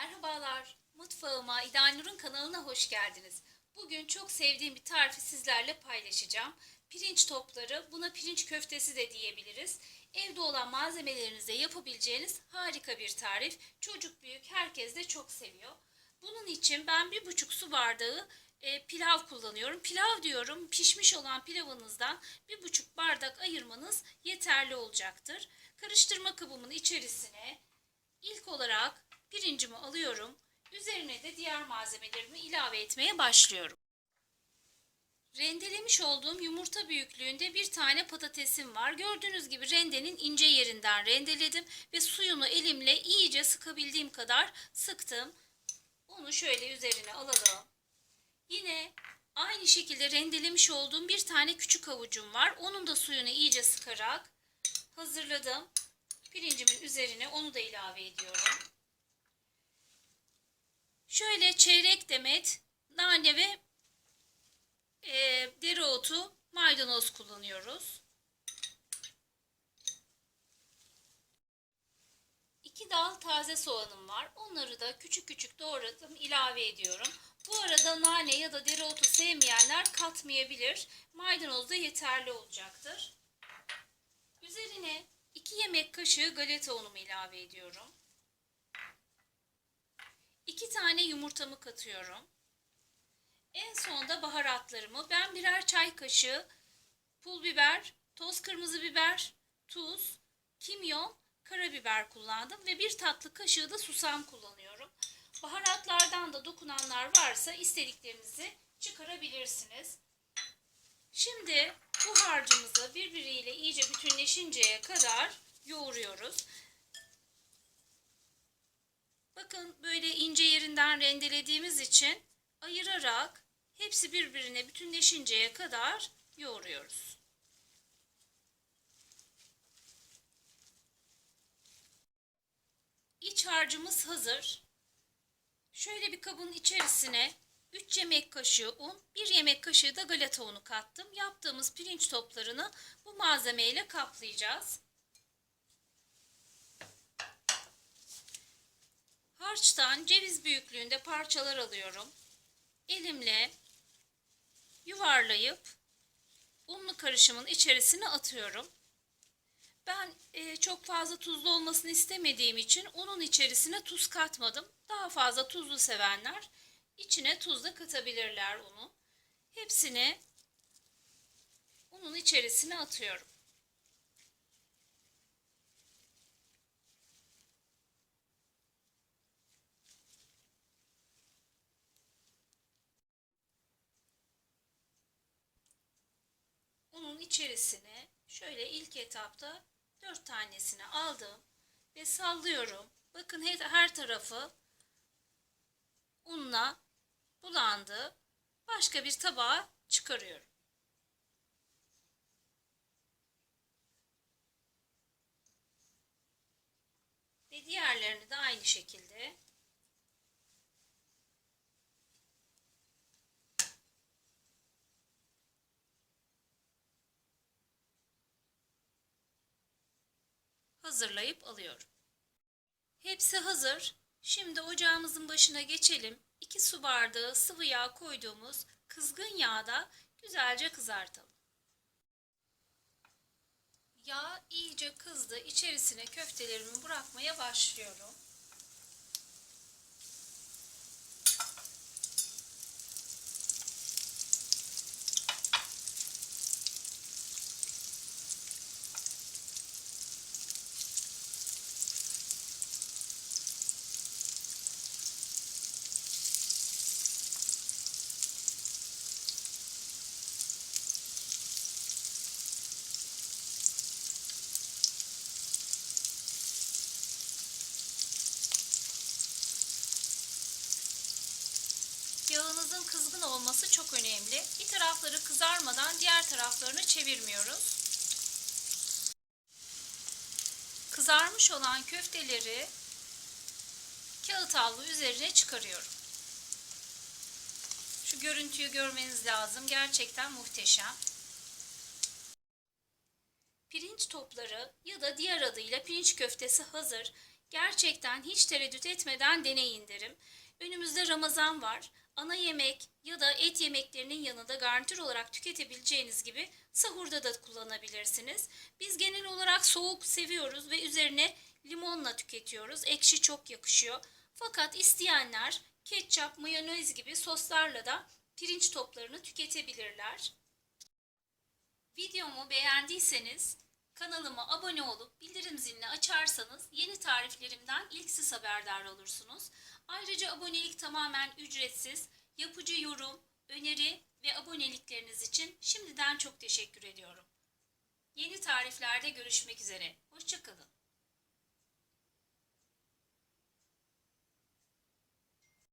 Merhabalar, mutfağıma İdalnur'un kanalına hoş geldiniz. Bugün çok sevdiğim bir tarifi sizlerle paylaşacağım. Pirinç topları, buna pirinç köftesi de diyebiliriz. Evde olan malzemelerinizle yapabileceğiniz harika bir tarif. Çocuk büyük herkes de çok seviyor. Bunun için ben bir buçuk su bardağı e, pilav kullanıyorum. Pilav diyorum pişmiş olan pilavınızdan bir buçuk bardak ayırmanız yeterli olacaktır. Karıştırma kabımın içerisine ilk olarak pirincimi alıyorum. Üzerine de diğer malzemelerimi ilave etmeye başlıyorum. Rendelemiş olduğum yumurta büyüklüğünde bir tane patatesim var. Gördüğünüz gibi rendenin ince yerinden rendeledim ve suyunu elimle iyice sıkabildiğim kadar sıktım. Onu şöyle üzerine alalım. Yine aynı şekilde rendelemiş olduğum bir tane küçük havucum var. Onun da suyunu iyice sıkarak hazırladım. Pirincimin üzerine onu da ilave ediyorum. Şöyle çeyrek demet nane ve e, dereotu, maydanoz kullanıyoruz. İki dal taze soğanım var. Onları da küçük küçük doğradım, ilave ediyorum. Bu arada nane ya da dereotu sevmeyenler katmayabilir. Maydanoz da yeterli olacaktır. Üzerine 2 yemek kaşığı galeta unumu ilave ediyorum. 2 tane yumurtamı katıyorum. En sonda baharatlarımı ben birer çay kaşığı pul biber, toz kırmızı biber, tuz, kimyon, karabiber kullandım ve bir tatlı kaşığı da susam kullanıyorum. Baharatlardan da dokunanlar varsa istediklerinizi çıkarabilirsiniz. Şimdi bu harcımızı birbiriyle iyice bütünleşinceye kadar yoğuruyoruz. Bakın böyle ince yerinden rendelediğimiz için ayırarak hepsi birbirine bütünleşinceye kadar yoğuruyoruz. İç harcımız hazır. Şöyle bir kabın içerisine 3 yemek kaşığı un, 1 yemek kaşığı da galeta unu kattım. Yaptığımız pirinç toplarını bu malzemeyle kaplayacağız. Harçtan ceviz büyüklüğünde parçalar alıyorum. Elimle yuvarlayıp unlu karışımın içerisine atıyorum. Ben e, çok fazla tuzlu olmasını istemediğim için unun içerisine tuz katmadım. Daha fazla tuzlu sevenler içine tuz da katabilirler unu. Hepsini unun içerisine atıyorum. Unun içerisine şöyle ilk etapta 4 tanesini aldım ve sallıyorum. Bakın her, her tarafı unla bulandı. Başka bir tabağa çıkarıyorum. Ve diğerlerini de aynı şekilde hazırlayıp alıyorum. Hepsi hazır. Şimdi ocağımızın başına geçelim. 2 su bardağı sıvı yağ koyduğumuz kızgın yağda güzelce kızartalım. Yağ iyice kızdı. İçerisine köftelerimi bırakmaya başlıyorum. Yağınızın kızgın olması çok önemli. Bir tarafları kızarmadan diğer taraflarını çevirmiyoruz. Kızarmış olan köfteleri kağıt havlu üzerine çıkarıyorum. Şu görüntüyü görmeniz lazım. Gerçekten muhteşem. Pirinç topları ya da diğer adıyla pirinç köftesi hazır. Gerçekten hiç tereddüt etmeden deneyin derim. Önümüzde Ramazan var. Ana yemek ya da et yemeklerinin yanında garnitür olarak tüketebileceğiniz gibi sahurda da kullanabilirsiniz. Biz genel olarak soğuk seviyoruz ve üzerine limonla tüketiyoruz. Ekşi çok yakışıyor. Fakat isteyenler ketçap, mayonez gibi soslarla da pirinç toplarını tüketebilirler. Videomu beğendiyseniz kanalıma abone olup bildirim zilini açarsanız yeni tariflerimden ilk siz haberdar olursunuz. Ayrıca abonelik tamamen ücretsiz. Yapıcı yorum, öneri ve abonelikleriniz için şimdiden çok teşekkür ediyorum. Yeni tariflerde görüşmek üzere. Hoşçakalın.